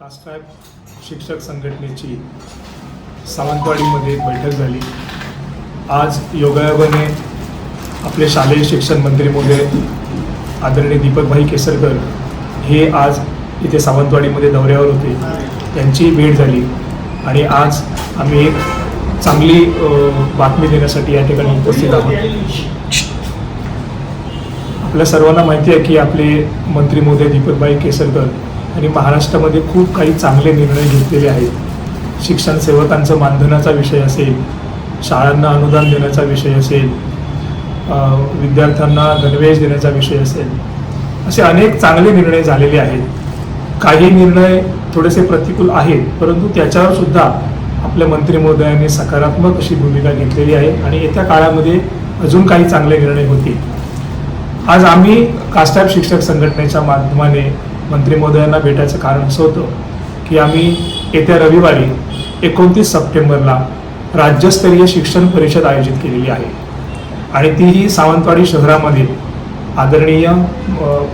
कास्ट्रॅप शिक्षक संघटनेची सावंतवाडीमध्ये एक बैठक झाली. आज योगायोगाने आपले शालेय शिक्षण मंत्री महोदय आदरणीय दीपकभाई केसरकर हे आज इथे सावंतवाडीमध्ये दौऱ्यावर होते. त्यांची भेट झाली. आणि आज आम्ही एक चांगली बातमी देण्यासाठी या ठिकाणी उपस्थित आहोत. आपल्या सर्वांना माहिती आहे की आपले मंत्री महोदय दीपकभाई केसरकर आणि महाराष्ट्रामध्ये खूप काही चांगले निर्णय घेतलेले आहेत. शिक्षण सेवकांचं मानधनाचा विषय असेल शाळांना अनुदान देण्याचा विषय असेल विद्यार्थ्यांना गणवेश देण्याचा विषय असेल असे अनेक चांगले निर्णय झालेले आहेत. काही निर्णय थोडेसे प्रतिकूल आहेत परंतु त्याच्यावर सुद्धा आपल्या मंत्री महोदयांनी सकारात्मक अशी भूमिका घेतलेली आहे आणि येत्या काळामध्ये अजून काही चांगले निर्णय होतील. आज आम्ही कास्टाफ शिक्षक संघटनेच्या माध्यमाने मंत्री महोदयांना भेटायचं कारण असं होतं की आम्ही येत्या रविवारी एकोणतीस सप्टेंबरला राज्यस्तरीय शिक्षण परिषद आयोजित केलेली आहे. आणि तीही सावंतवाडी शहरामध्ये आदरणीय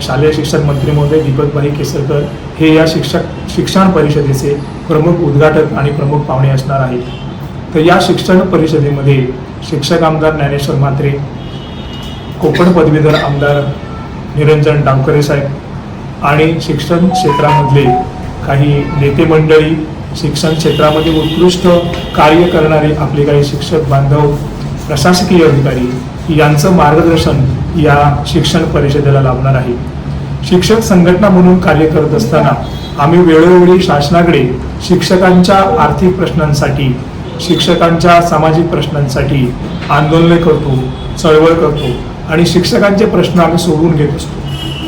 शालेय शिक्षण मंत्री महोदय दीपकभाई केसरकर हे या शिक्षक शिक्षण परिषदेचे प्रमुख उद्घाटक आणि प्रमुख पाहुणे असणार आहेत. तर या शिक्षण परिषदेमध्ये शिक्षक आमदार ज्ञानेश्वर म्हात्रे कोकण पदवीधर आमदार निरंजन डावकरे साहेब आणि शिक्षण क्षेत्रामधले काही नेते मंडळी शिक्षण क्षेत्रामध्ये उत्कृष्ट कार्य करणारे आपले काही शिक्षक बांधव प्रशासकीय अधिकारी यांचं मार्गदर्शन या शिक्षण परिषदेला लाभणार आहे. शिक्षक संघटना म्हणून कार्य करत असताना आम्ही वेळोवेळी शासनाकडे शिक्षकांच्या आर्थिक प्रश्नांसाठी शिक्षकांच्या सामाजिक प्रश्नांसाठी आंदोलने करतो चळवळ करतो आणि शिक्षकांचे प्रश्न आम्ही सोडवून घेत असतो.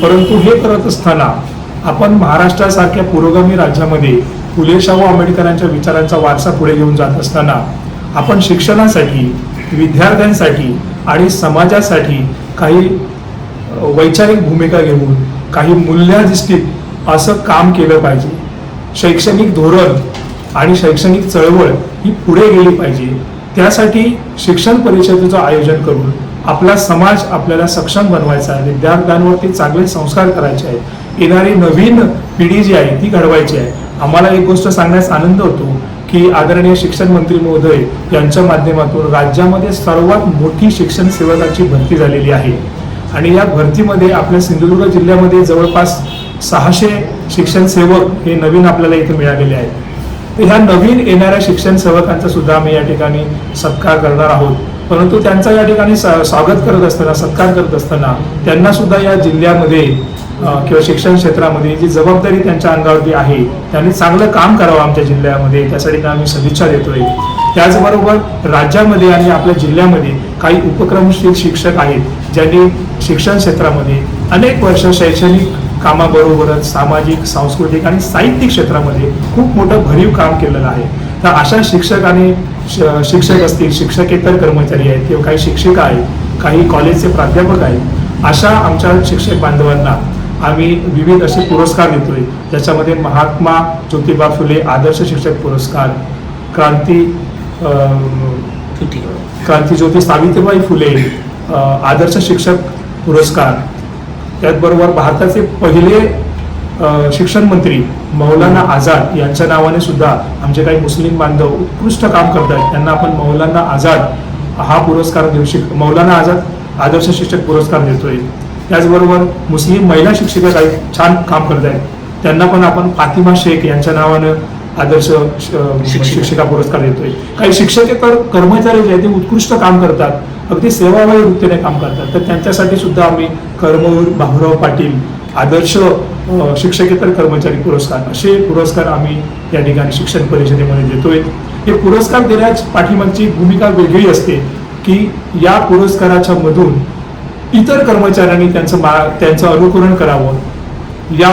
परंतु हे करत असताना आपण महाराष्ट्रासारख्या पुरोगामी राज्यामध्ये फुले शाहू आंबेडकरांच्या विचारांचा वारसा पुढे घेऊन जात असताना आपण शिक्षणासाठी विद्यार्थ्यांसाठी आणि समाजासाठी काही वैचारिक भूमिका घेऊन काही मूल्याधिष्ठित असं काम केलं पाहिजे. शैक्षणिक धोरण आणि शैक्षणिक चळवळ ही पुढे गेली पाहिजे. त्यासाठी शिक्षण परिषदेचं आयोजन करून आपला समाज आपल्याला सक्षम बनवायचा आहे. विद्यार्थ्यांवरती चांगले संस्कार करायचे आहेत. येणारी नवीन पिढी जी आहे ती घडवायची आहे. आम्हाला एक गोष्ट सांगण्यास आनंद होतो की आदरणीय शिक्षण मंत्री महोदय यांच्या माध्यमातून राज्यामध्ये सर्वात मोठी शिक्षण सेवकांची भरती झालेली आहे. आणि या भरतीमध्ये आपल्या सिंधुदुर्ग जिल्ह्यामध्ये जवळपास सहाशे शिक्षण सेवक हे नवीन आपल्याला इथे मिळालेले आहेत. तर ह्या नवीन येणाऱ्या शिक्षण सेवकांचा सुद्धा आम्ही या ठिकाणी सत्कार करणार आहोत. परंतु त्यांचा या ठिकाणी स- स्वागत करत असताना सत्कार करत असताना त्यांना सुद्धा या जिल्ह्यामध्ये किंवा शिक्षण क्षेत्रामध्ये जी जबाबदारी त्यांच्या अंगावरती आहे त्यांनी चांगलं काम करावं आमच्या जिल्ह्यामध्ये. त्यासाठी आम्ही सदिच्छा देतोय. त्याचबरोबर राज्यामध्ये आणि आपल्या जिल्ह्यामध्ये काही उपक्रमशील शिक्षक आहेत ज्यांनी शिक्षण क्षेत्रामध्ये अनेक वर्ष शैक्षणिक कामाबरोबरच सामाजिक सांस्कृतिक आणि साहित्यिक क्षेत्रामध्ये खूप मोठं भरीव काम केलेलं आहे. तर अशा शिक्षक आणि शिक्षक असतील शिक्षकेतर कर्मचारी आहेत किंवा काही शिक्षिका आहेत काही कॉलेजचे प्राध्यापक आहेत अशा आमच्या शिक्षक बांधवांना आम्ही विविध असे पुरस्कार देतोय. ज्याच्यामध्ये महात्मा ज्योतिबा फुले आदर्श शिक्षक पुरस्कार क्रांती क्रांतीज्योती सावित्रीबाई फुले आदर्श शिक्षक पुरस्कार त्याचबरोबर भारताचे पहिले शिक्षण मंत्री मौलाना आझाद यांच्या नावाने सुद्धा आमचे काही मुस्लिम बांधव उत्कृष्ट काम करतात त्यांना आपण मौलाना आझाद हा पुरस्कार देऊ शिक मौलाना आझाद आदर्श शिक्षक पुरस्कार देतोय. त्याचबरोबर मुस्लिम महिला शिक्षिका काही छान काम करत आहेत त्यांना पण आपण फातिमा शेख यांच्या नावानं आदर्श शिक्षिका. पुरस्कार देतोय. काही शिक्षकेतर कर्मचारी जे आहेत ते उत्कृष्ट काम करतात. अगदी सेवाभावी वृत्तीने काम करतात. तर त्यांच्यासाठी सुद्धा आम्ही कर्मवीर बाबुराव पाटील आदर्श शिक्षकेतर कर्मचारी पुरस्कार. असे पुरस्कार आम्ही या ठिकाणी शिक्षण परिषदेमध्ये देतोय. हे पुरस्कार देण्याच पाठीमागची भूमिका वेगळी असते की या पुरस्काराच्या मधून इतर कर्मचाऱ्यांनी त्यांचं मा त्यांचं अनुकरण करावं. या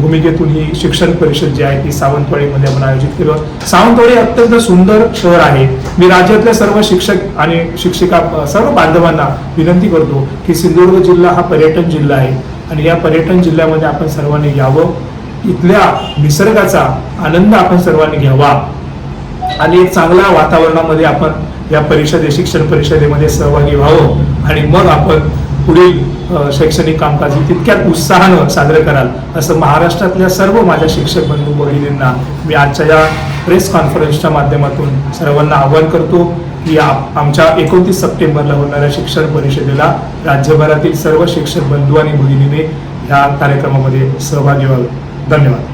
भूमिकेतून ही शिक्षण परिषद जी आहे ती सावंतवाडीमध्ये आपण आयोजित केलं. सावंतवाडी अत्यंत सुंदर शहर आहे. मी राज्यातल्या सर्व शिक्षक आणि शिक्षिका सर्व बांधवांना विनंती करतो की सिंधुदुर्ग जिल्हा हा पर्यटन जिल्हा आहे. आणि या पर्यटन जिल्ह्यामध्ये आपण सर्वांनी यावं. इथल्या निसर्गाचा आनंद आपण सर्वांनी घ्यावा. आणि एक चांगल्या वातावरणामध्ये आपण या परिषदे शिक्षण परिषदेमध्ये सहभागी व्हावं. आणि मग आपण पुढील शैक्षणिक कामकाज तितक्यात उत्साहानं साजरं कराल असं महाराष्ट्रातल्या सर्व माझ्या शिक्षक बंधू भगिनींना मी आजच्या या प्रेस कॉन्फरन्सच्या माध्यमातून सर्वांना आवाहन करतो की आमच्या एकोणतीस सप्टेंबरला होणाऱ्या शिक्षण परिषदेला राज्यभरातील सर्व शिक्षक बंधू आणि भगिनीने ह्या कार्यक्रमामध्ये सहभागी व्हावे. धन्यवाद.